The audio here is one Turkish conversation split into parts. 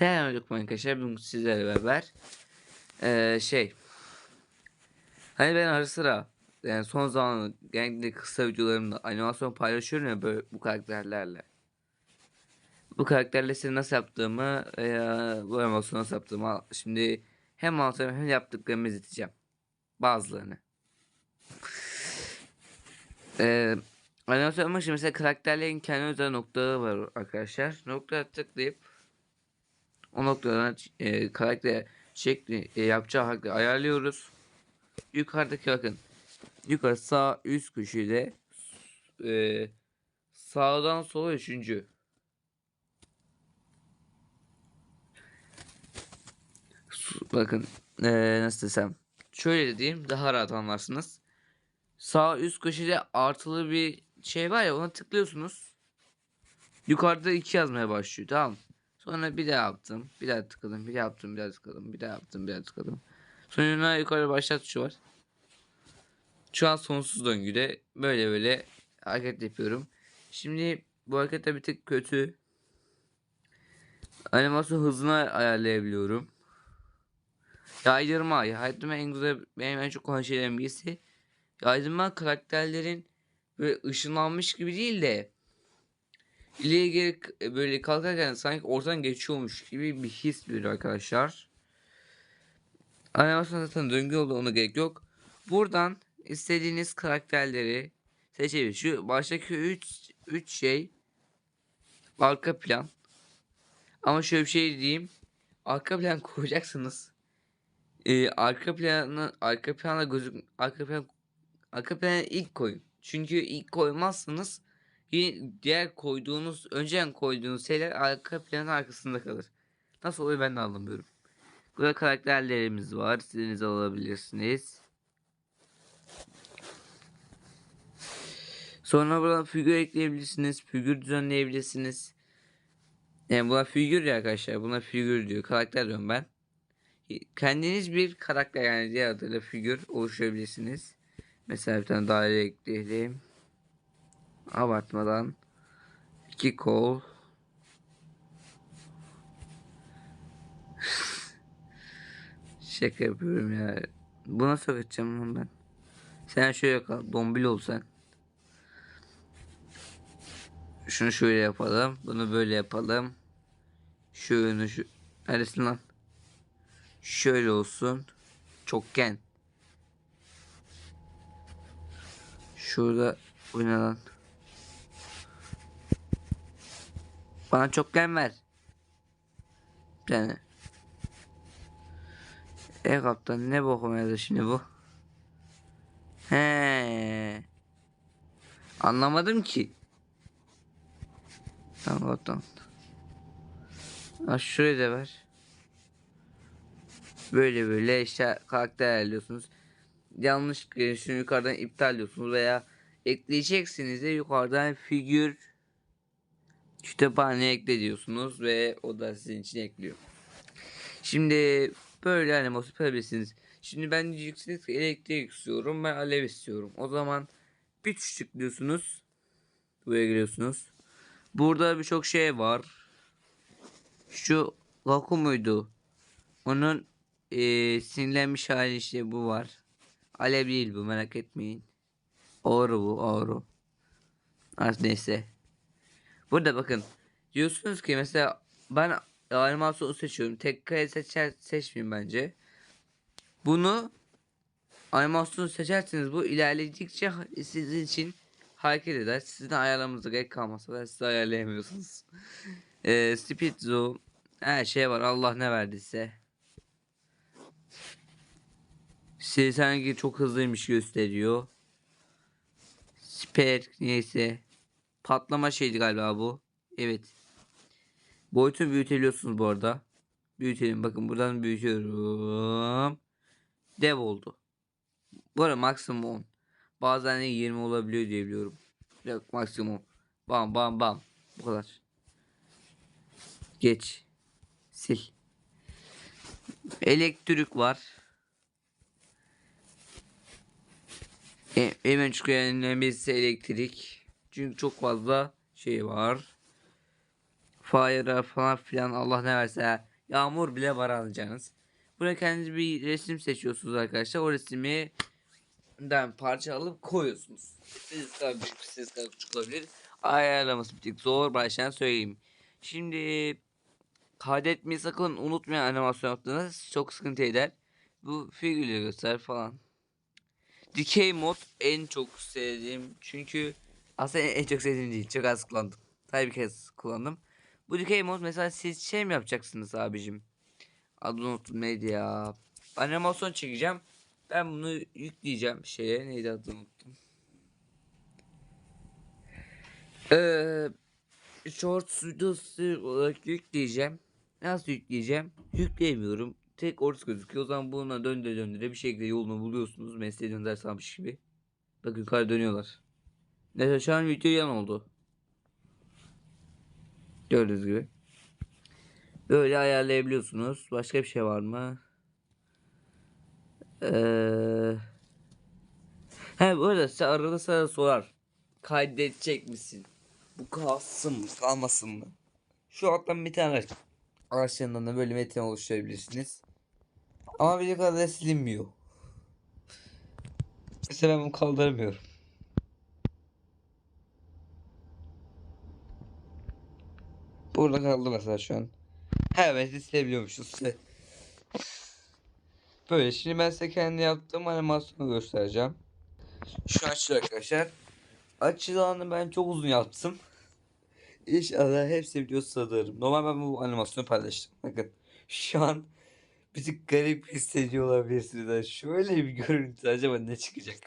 Selamünaleyküm arkadaşlar. Bugün sizlerle beraber eee, şey hani ben ara sıra yani son zaman genellikle kısa videolarımda animasyon paylaşıyorum ya böyle bu karakterlerle. Bu karakterle size nasıl yaptığımı veya bu animasyonu nasıl yaptığımı şimdi hem anlatacağım hem yaptıklarımı izleteceğim. Bazılarını. Eee animasyon yapmak için mesela karakterlerin kendi özel noktaları var arkadaşlar. Noktaya tıklayıp o noktadan e, karakter şekli e, yapacağı haklı ayarlıyoruz. Yukarıdaki bakın. Yukarı sağ üst köşede e, sağdan sola üçüncü. Bakın e, nasıl desem. Şöyle diyeyim daha rahat anlarsınız. Sağ üst köşede artılı bir şey var ya ona tıklıyorsunuz. Yukarıda iki yazmaya başlıyor tamam mı? Sonra bir daha yaptım. Bir daha tıkladım. Bir daha yaptım. Bir daha tıkladım. Bir daha yaptım. Bir daha tıkladım. Sonra yukarı başlat tuşu var. Şu an sonsuz döngüde böyle böyle hareket yapıyorum. Şimdi bu hareket bir tık kötü. Animasyon hızını ayarlayabiliyorum. Yaydırma. Yaydırma en güzel benim en çok olan şeylerin birisi. Yaydırma karakterlerin böyle ışınlanmış gibi değil de İleri geri k- böyle kalkarken sanki ortadan geçiyormuş gibi bir his veriyor arkadaşlar. Animasyon zaten döngü oldu ona gerek yok. Buradan istediğiniz karakterleri seçebilirsiniz. Şu baştaki 3 3 şey arka plan. Ama şöyle bir şey diyeyim. Arka plan koyacaksınız. Ee, arka planı arka plana gözük arka plan arka plana ilk koyun. Çünkü ilk koymazsanız diğer koyduğunuz, önceden koyduğunuz şeyler arka planın arkasında kalır. Nasıl oluyor ben de anlamıyorum. Burada karakterlerimiz var. İstediğinizi alabilirsiniz. Sonra buradan figür ekleyebilirsiniz. Figür düzenleyebilirsiniz. Yani buna figür ya arkadaşlar. Buna figür diyor. Karakter diyorum ben. Kendiniz bir karakter yani diğer adıyla figür oluşturabilirsiniz. Mesela bir tane daire ekleyelim abartmadan iki kol. Şaka yapıyorum ya. Buna sokacağım lan ben. Sen şöyle kal. Dombil ol sen. Şunu şöyle yapalım. Bunu böyle yapalım. Şunu şu neresin lan? Şöyle olsun. Çokgen. Şurada bu ne lan Bana çokgen ver. Tane. E kaptan ne bokum yazdı şimdi bu? He. Anlamadım ki. Tamam kaptan. Ha şurayı da ver. Böyle böyle işte karakter ayarlıyorsunuz. Yanlış e, şunu yukarıdan iptal ediyorsunuz veya ekleyeceksiniz de yukarıdan figür kütüphaneye ekle diyorsunuz ve o da sizin için ekliyor. Şimdi böyle animasyon yapabilirsiniz. Şimdi ben ki elektrik istiyorum ben alev istiyorum. O zaman bir tuş tıklıyorsunuz. Buraya giriyorsunuz. Burada birçok şey var. Şu Gaku muydu? Onun eee sinirlenmiş hali işte bu var. Alev değil bu merak etmeyin. Oru bu oru. Artık neyse. Burada bakın. Diyorsunuz ki mesela ben animasyonu seçiyorum. Tek kare seçer seçmeyeyim bence. Bunu animasyonu seçerseniz bu ilerledikçe sizin için hareket eder. Sizin ayarlamanıza gerek kalmasa da siz ayarlayamıyorsunuz. Eee Speed Zoom her şey var Allah ne verdiyse. Size sanki çok hızlıymış gösteriyor. Sperk neyse. Patlama şeydi galiba bu. Evet. Boyutu büyüteliyorsunuz bu arada. Büyütelim. Bakın buradan büyütüyorum. Dev oldu. Bu arada maksimum 10. Bazen de 20 olabiliyor diye biliyorum. Yok maksimum. Bam bam bam. Bu kadar. Geç. Sil. Elektrik var. E, hemen çıkan elektrik. Çünkü çok fazla şey var. Fire falan filan Allah ne verse Yağmur bile var alacağınız. Buraya kendiniz bir resim seçiyorsunuz arkadaşlar. O resmi den parça alıp koyuyorsunuz. Siz kadar büyük, siz kadar küçük olabilir. Ayarlaması bir tık zor. Baştan söyleyeyim. Şimdi kaydetmeyi sakın unutmayın animasyon yaptığınız çok sıkıntı eder. Bu figürleri göster falan. Dikey mod en çok sevdiğim çünkü aslında en, çok sevdiğim değil çok az kullandım. Sadece bir kez kullandım. Bu dikey mod mesela siz şey mi yapacaksınız abicim? Adını unuttum neydi ya. Animasyon çekeceğim. Ben bunu yükleyeceğim şeye neydi adını unuttum. Ee, Shorts videosu olarak yükleyeceğim. Nasıl yükleyeceğim? Yükleyemiyorum. Tek orası gözüküyor. O zaman buna döndüre döndüre bir şekilde yolunu buluyorsunuz. Mesleği dönder gibi. Bak yukarı dönüyorlar. Neyse şu an video yan oldu. Gördüğünüz gibi. Böyle ayarlayabiliyorsunuz. Başka bir şey var mı? Ee... He bu arada size arada sana sorar. Kaydedecek misin? Bu kalsın mı kalmasın mı? Şu alttan bir tane araç yanından da böyle metin oluşturabilirsiniz. Ama bir kadar silinmiyor. Mesela ben bunu kaldıramıyorum. Burada kaldı mesela şu an. Her metni silebiliyormuşuz. Böyle şimdi ben size kendi yaptığım animasyonu göstereceğim. Şu an arkadaşlar. Açılanı ben çok uzun yaptım. İnşallah hepsi biliyor sanırım. Normal ben bu animasyonu paylaştım. Bakın şu an bir tık garip hissediyor olabilirsiniz. Şöyle bir görüntü acaba ne çıkacak?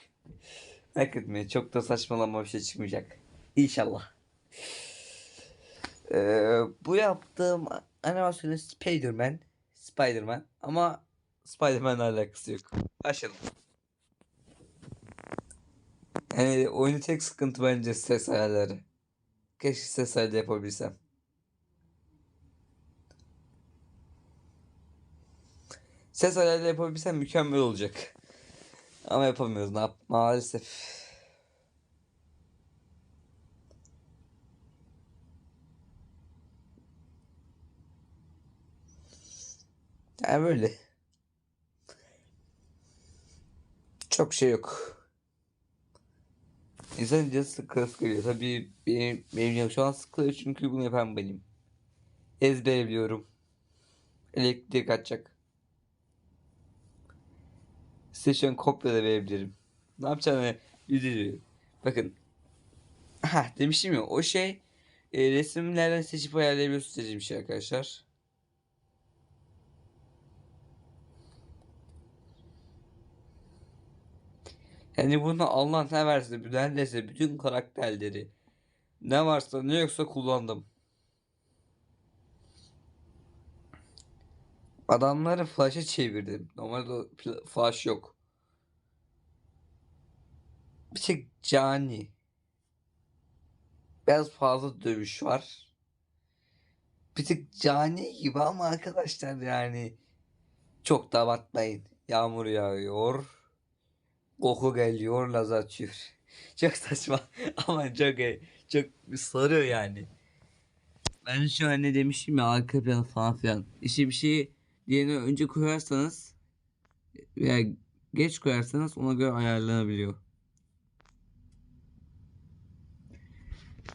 Etmeyin çok da saçmalama bir şey çıkmayacak. İnşallah. Ee, bu yaptığım animasyonu Spider-Man. Spider-Man ama Spider-Man'la alakası yok. Başlayalım. Yani oyunun tek sıkıntı bence ses ayarları. Keşke ses ayarı yapabilsem. Ses ayarı yapabilsem mükemmel olacak. Ama yapamıyoruz ne yap maalesef. Yani böyle. Çok şey yok. İnsan canı sıkı sıkılıyor. Tabii benim, benim şu an sıkılıyor çünkü bunu yapan benim. Ezbere biliyorum. Elektrik kaçacak. Size şu an kopya da verebilirim. Ne yapacağını bildirir. Bakın. Ha demiştim ya o şey e, resimlerden seçip ayarlayabiliyorsunuz dediğim şey arkadaşlar. Yani bunu Allah ne verse, neredeyse bütün karakterleri ne varsa ne yoksa kullandım. Adamları flash'a çevirdim. Normalde flash yok. Bir tek cani. Biraz fazla dövüş var. Bir tık cani gibi ama arkadaşlar yani çok da abartmayın. Yağmur yağıyor. Koku geliyor laz açıyor. Çok saçma ama çok çok sarıyor yani. Ben şu an ne demişim ya arka planı falan filan. İşte bir şeyi diğerini önce koyarsanız veya geç koyarsanız ona göre ayarlanabiliyor.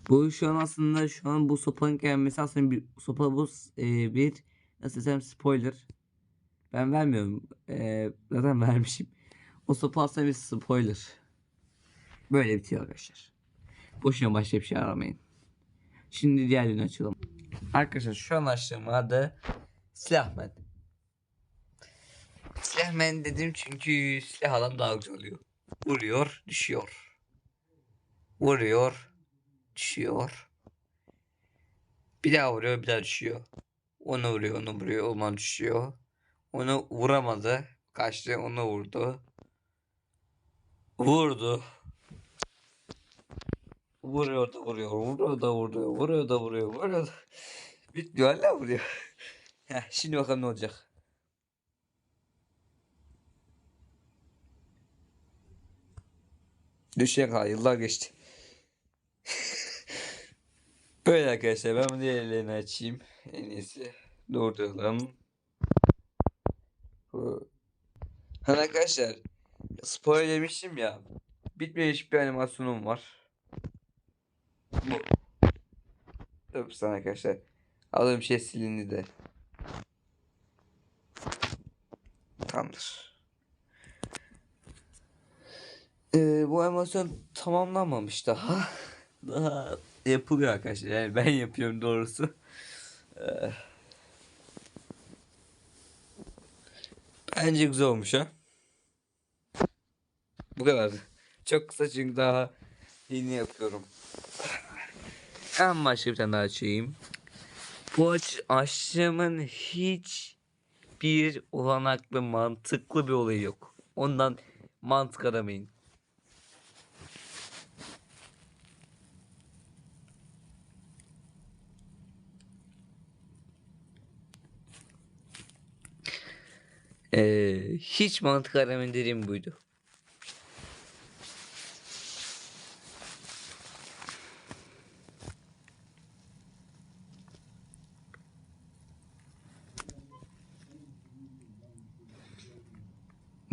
Bu şu an aslında şu an bu sopanın gelmesi aslında bir sopa bu e, bir nasıl desem spoiler. Ben vermiyorum. E, zaten vermişim. Aslında bir spoiler. Böyle bitiyor arkadaşlar. Boşuna başka bir şey aramayın. Şimdi diğerlerini açalım. Arkadaşlar şu an açtığım adı Silahman. Silahman dedim çünkü silah adam daha güzel oluyor. Vuruyor, düşüyor. Vuruyor, düşüyor. Bir daha vuruyor, bir daha düşüyor. Onu vuruyor, onu vuruyor, ona düşüyor. Onu vuramadı. Kaçtı, onu vurdu. Vurdu. Vuruyor da vuruyor, vuruyor da vuruyor, vuruyor da vuruyor, vuruyor da. Bitmiyor hala vuruyor. Heh, şimdi bakalım ne olacak. Düşecek ha yıllar geçti. Böyle arkadaşlar ben bunu diğerlerini açayım. En iyisi durduralım. Hani arkadaşlar spoiler demiştim ya. Bitmemiş bir animasyonum var. Bu. Tabii sana arkadaşlar. Aldığım şey silindi de. Tamamdır. Ee, bu animasyon tamamlanmamış daha. Daha yapılıyor arkadaşlar. Yani ben yapıyorum doğrusu. Ee, bence güzel olmuş ha. Bu kadar. Çok kısa çünkü daha yeni yapıyorum. Ben başka bir tane daha açayım. Bu aç açlığımın hiç bir olanaklı mantıklı bir olayı yok. Ondan mantık aramayın. Ee, hiç mantık aramayın dediğim buydu.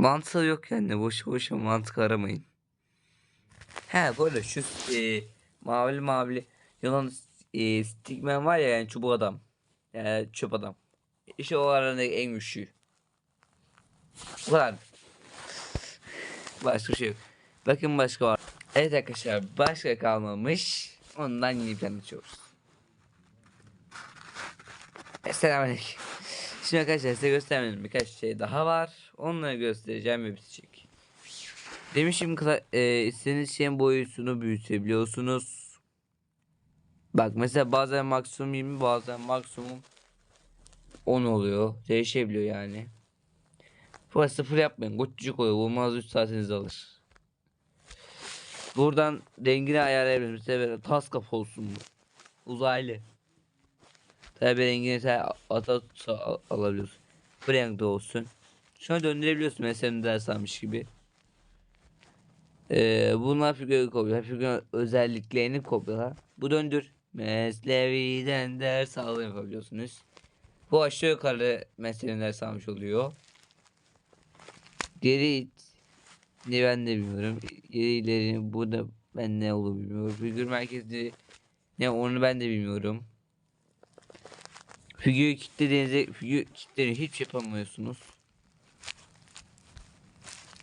Mantığı yok yani boş boşa mantık aramayın. He arada şu e, mavili mavili yılan e, stigmen var ya yani çubuk adam. Yani çöp adam. İşte o arasındaki en güçlü. Bu. Başka şey yok. Bakın başka var. Evet arkadaşlar başka kalmamış. Ondan yeni tane açıyoruz. Selamünaleyküm. Şimdi arkadaşlar size göstermedim birkaç şey daha var. Onları göstereceğim ve bitecek. Demişim e, istediğiniz şeyin boyutunu büyütebiliyorsunuz. Bak mesela bazen maksimum 20 bazen maksimum 10 oluyor. Değişebiliyor yani. Bu sıfır yapmayın. Küçücük oluyor. Olmaz 3 saatinizi alır. Buradan rengini ayarlayabiliriz. Mesela tas kap olsun bu. Uzaylı. Tabi rengini sen ata alabiliyorsun. Bu renkte olsun. Şunu döndürebiliyorsun mesela ders almış gibi. Ee, bunlar figürü kopyala. Figürün özelliklerini kopyala. Bu döndür. Meslevi'den ders alın yapabiliyorsunuz. Bu aşağı yukarı mesleğinden ders almış oluyor. Geri. Ne ben de bilmiyorum. Geri ileri bu da ben ne olur bilmiyorum. Figür merkezi ne onu ben de bilmiyorum. Figürü kilitlediğinizde figür kilitleri hiç yapamıyorsunuz.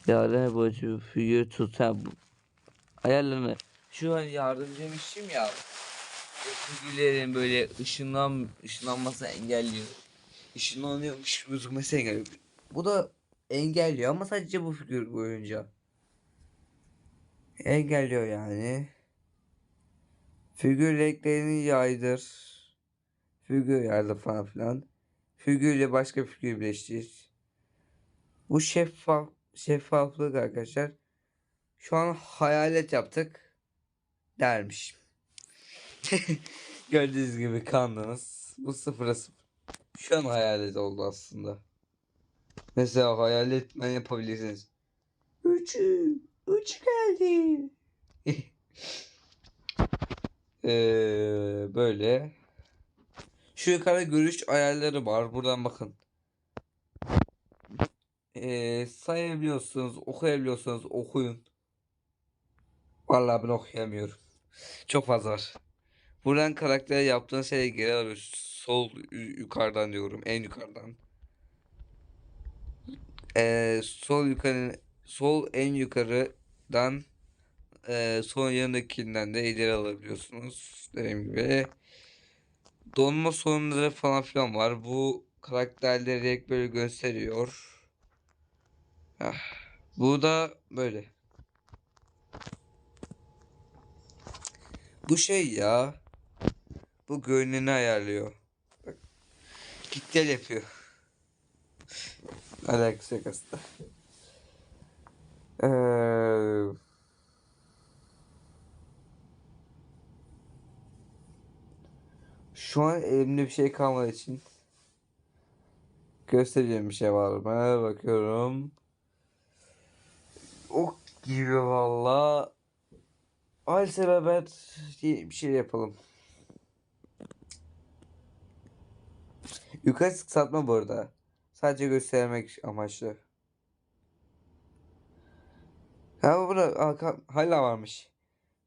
Yardım boyutu figür tutan bu ayarlarını şu an yardımcı demiştim ya. Figürlerin böyle ışınlan ışınlanmasını engelliyor. Işınlanıyormuş gözükmesi engelliyor. Bu da engelliyor ama sadece bu figür boyunca. Engelliyor yani. Figür renklerini yaydır. Figür yardı falan filan. Figürle başka figür birleştir. Bu şeffaf şeffaflık arkadaşlar. Şu an hayalet yaptık. Dermiş. Gördüğünüz gibi kandınız. Bu sıfıra sıfır. Şu an hayalet oldu aslında. Mesela hayalet ben yapabilirsiniz. Üçü. Üç geldi. ee, böyle. Şu yukarı görüş ayarları var. Buradan bakın. Ee, sayabiliyorsunuz, okuyabiliyorsunuz, okuyun. Vallahi ben okuyamıyorum. Çok fazla var. Buradan karaktere yaptığın şeyi geri alıyorsun. Sol yu- yukarıdan diyorum, en yukarıdan. Ee, sol yukarı, sol en yukarıdan e, sol yanındakinden de ileri alabiliyorsunuz. Dediğim gibi. Donma sorunları falan filan var. Bu karakterleri direkt böyle gösteriyor. Ah, Bu da böyle. Bu şey ya. Bu görüneni ayarlıyor. Bak. Git gel yapıyor. Alakası yok aslında. Ee, Şu an elimde bir şey kalmadığı için göstereceğim bir şey var mı? Bakıyorum. Ok gibi valla. Ailese beraber bir şey yapalım. Yukarı kısaltma bu arada. Sadece göstermek amaçlı. Ha burada hala varmış.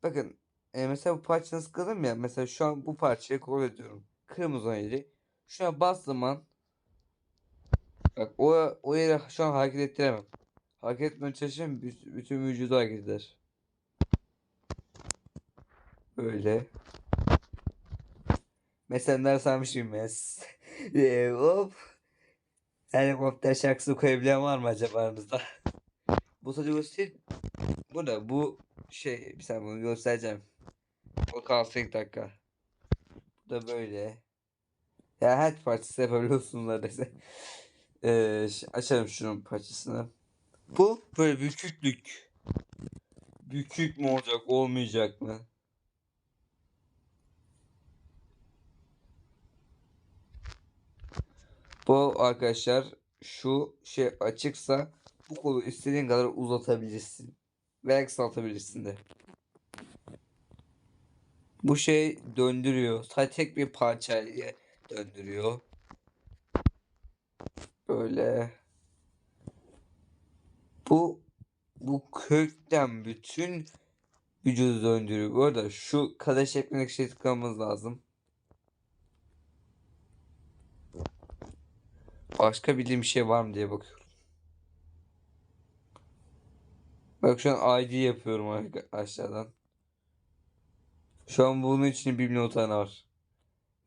Bakın e, mesela bu parçanı sıkıldım ya. Mesela şu an bu parçayı kol ediyorum. Kırmızı yeri. Şuna bastığım an Bak o, o yeri şu an hareket ettiremem. Hareket etmeye çalışırım bütün, vücudu hareket eder. Böyle. Mesela nerede sanmışım ben. Eee, Hop. Helikopter şarkısı koyabilen var mı acaba aranızda? Bu sadece göster. Bu da bu şey bir bunu göstereceğim. O kalsın ilk dakika. Bu da böyle. Ya her parçası yapabiliyorsunuz neredeyse. Ee, açalım şunun parçasını. Bu böyle büküklük. Bükük mü olacak olmayacak mı? Bu arkadaşlar şu şey açıksa bu kolu istediğin kadar uzatabilirsin. Ve kısaltabilirsin de. Bu şey döndürüyor. Sadece tek bir parçayı döndürüyor. Böyle. Bu bu kökten bütün vücudu döndürüyor. Bu arada şu kare şeklindeki şey tıklamamız lazım. Başka bildiğim bir şey var mı diye bakıyorum. Bak şu an ID yapıyorum aşağıdan. Şu an bunun için bir milyon tane var.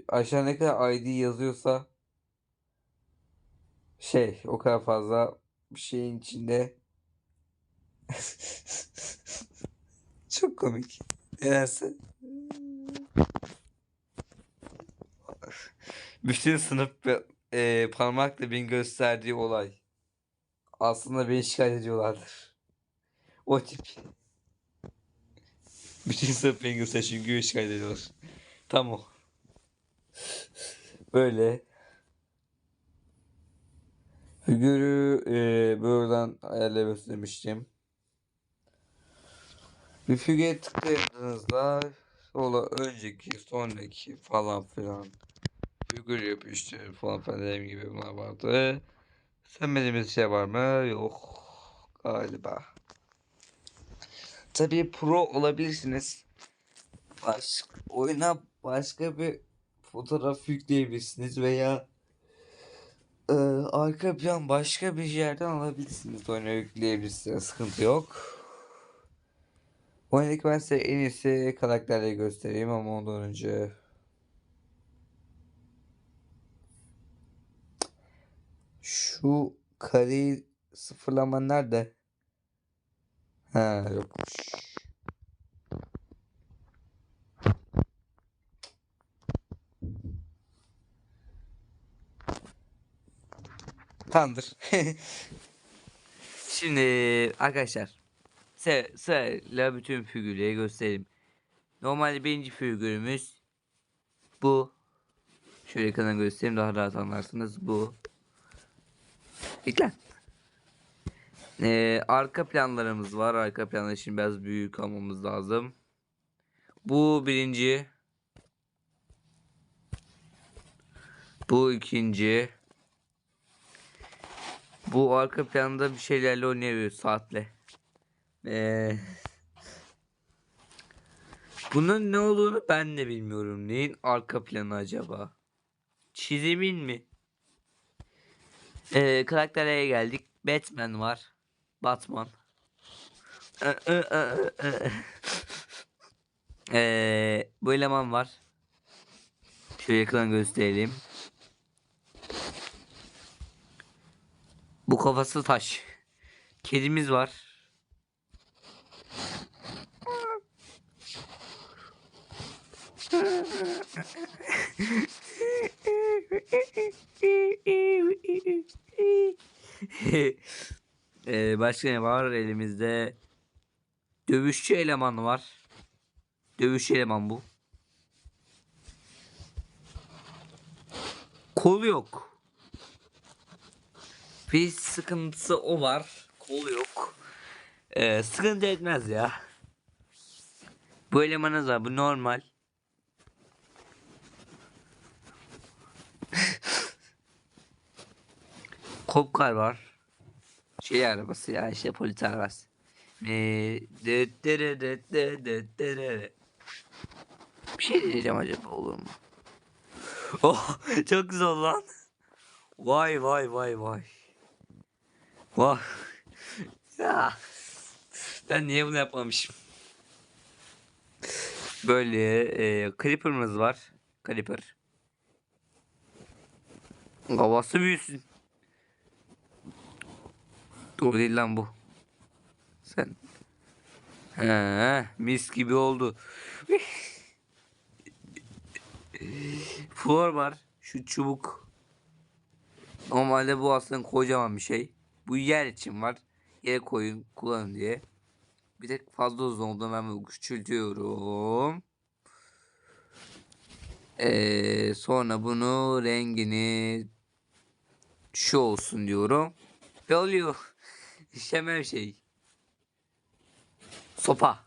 Aşağı ne kadar ID yazıyorsa şey o kadar fazla bir şeyin içinde çok komik. Nedense. Bütün sınıf e, parmakla beni gösterdiği olay. Aslında beni şikayet ediyorlardır. O tip. Bütün beni göster çünkü beni şikayet. Tam o. Böyle. Figürü e, buradan ayarlaması demiştim. Bir figüre tıkladığınızda sola önceki, sonraki falan filan figür yapıştır falan filan dediğim gibi bunlar vardı. Sevmediğimiz şey var mı? Yok galiba. Tabii pro olabilirsiniz. Baş, oyuna başka bir fotoğraf yükleyebilirsiniz veya e, arka plan başka bir yerden alabilirsiniz. Oyuna yükleyebilirsiniz. Sıkıntı yok. Oyundaki ben size en iyisi karakterleri göstereyim ama ondan önce şu kareyi sıfırlama nerede? Ha yokmuş. Tamamdır. Şimdi arkadaşlar sı- sırayla bütün figürleri göstereyim. Normalde birinci figürümüz bu. Şöyle ekrana göstereyim daha rahat anlarsınız. Bu. İklan. Ee, arka planlarımız var. Arka planlar için biraz büyük almamız lazım. Bu birinci. Bu ikinci. Bu arka planda bir şeylerle oynayabiliyor saatle. Ee, bunun ne olduğunu ben de bilmiyorum. Neyin arka planı acaba? Çizimin mi? Ee, karakterlere geldik. Batman var. Batman. Ee, bu eleman var. Şöyle yakından gösterelim. Bu kafası taş. Kedimiz var. Ee, başka ne var elimizde? Dövüşçü eleman var. Dövüşçü eleman bu. Kol yok. Bir sıkıntısı o var. Kol yok. Ee, sıkıntı etmez ya. Bu elemanız var. Bu normal. Kopkar var. Şey arabası ya işte polis arabası. Ee. Bir şey diyeceğim acaba olur mu? Oh çok güzel lan. Vay vay vay vay. Vay. Ya. Ben niye bunu yapmamışım? Böyle e, Clipper'ımız var. Clipper. Havası büyüsün. Doğru değil lan bu. Sen. He, mis gibi oldu. Flor var. Şu çubuk. Normalde bu aslında kocaman bir şey. Bu yer için var. Yere koyun kullanın diye. Bir tek fazla uzun olduğunu ben bunu küçültüyorum. Ee, sonra bunu rengini şu olsun diyorum. Ve oluyor. İşlemem şey. Sopa.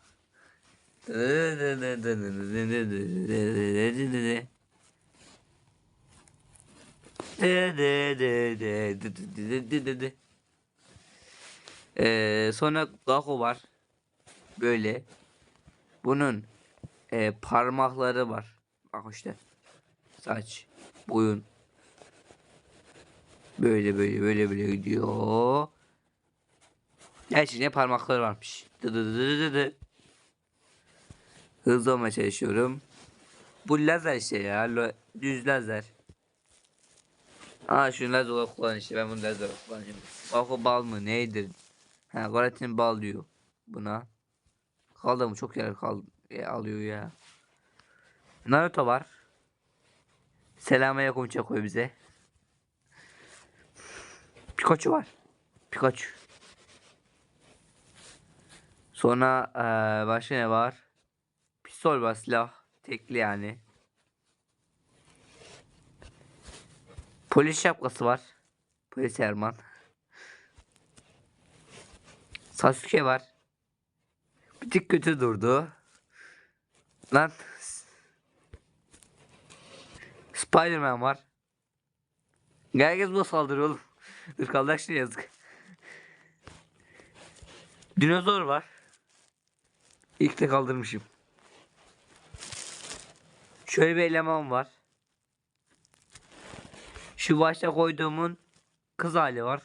Ee, sonra Gako var. Böyle. Bunun e, parmakları var. Bak işte. Saç, boyun. Böyle böyle böyle böyle gidiyor. Gerçi ne parmakları varmış. Dı dı dı dı dı. Hızlı olmaya çalışıyorum. Bu lazer işte ya. Düz lazer. Aa şu lazer olarak kullan işte. Ben bunu lazer olarak kullanacağım. Bak o bal mı neydir? Ha Galatin bal diyor buna. Kaldı mı? Çok yer kal e, alıyor ya. Naruto var. Selamünaleyküm koy bize. Pikachu var. Pikachu. Sonra eee başka ne var? Pistol var silah. Tekli yani. Polis şapkası var. Polis Erman. Sasuke var. Bir tık kötü durdu. Lan. Spiderman var. Herkes buna saldırıyor oğlum. Kardeşler yazık. Dinozor var. İlk de kaldırmışım. Şöyle bir eleman var. Şu başta koyduğumun kız hali var.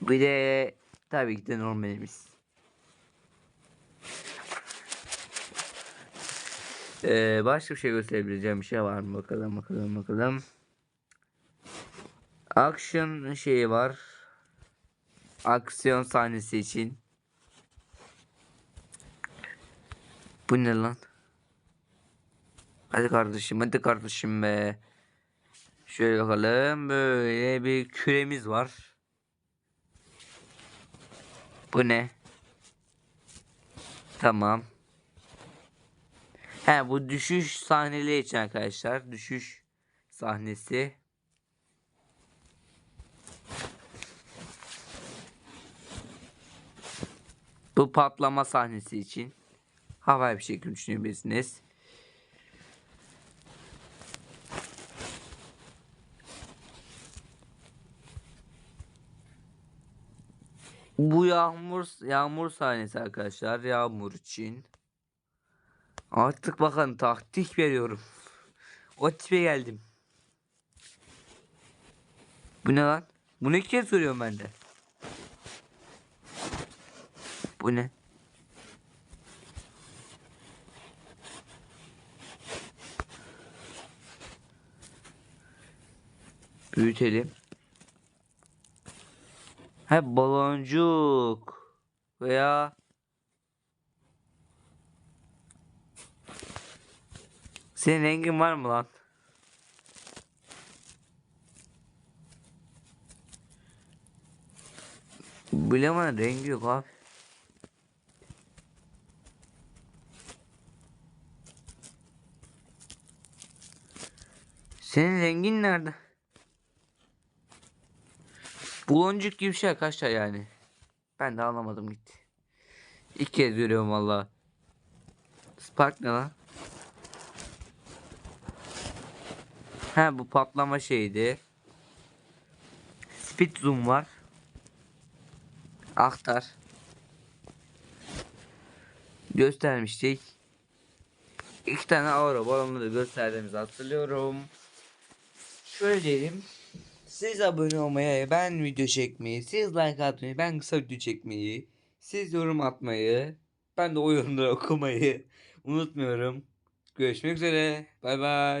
Bir de tabii ki de normalimiz. Ee, başka bir şey gösterebileceğim bir şey var mı? Bakalım bakalım bakalım. Action şeyi var. Aksiyon sahnesi için. Bu ne lan? Hadi kardeşim hadi kardeşim be. Şöyle bakalım böyle bir küremiz var. Bu ne? Tamam. He bu düşüş sahneleri için arkadaşlar. Düşüş sahnesi. Bu patlama sahnesi için. Havai bir şekilde düşünebilirsiniz. Bu yağmur yağmur sahnesi arkadaşlar. Yağmur için. Artık bakın taktik veriyorum. O tipe geldim. Bu ne lan? Bunu ilk kez görüyorum ben de. Bu ne? Büyütelim. Ha baloncuk veya Senin rengin var mı lan? Bilemem rengi yok abi. Senin rengin nerede? Buloncuk gibi bir şey arkadaşlar yani. Ben de anlamadım gitti. İlk kez görüyorum valla. Spark ne lan? Ha bu patlama şeydi. Speed zoom var. Aktar. Göstermiştik. İki tane aura balonları gösterdiğimizi hatırlıyorum. Diyelim. Siz abone olmayı, ben video çekmeyi, siz like atmayı, ben kısa video çekmeyi, siz yorum atmayı, ben de o yorumları okumayı unutmuyorum. Görüşmek üzere. Bay bay.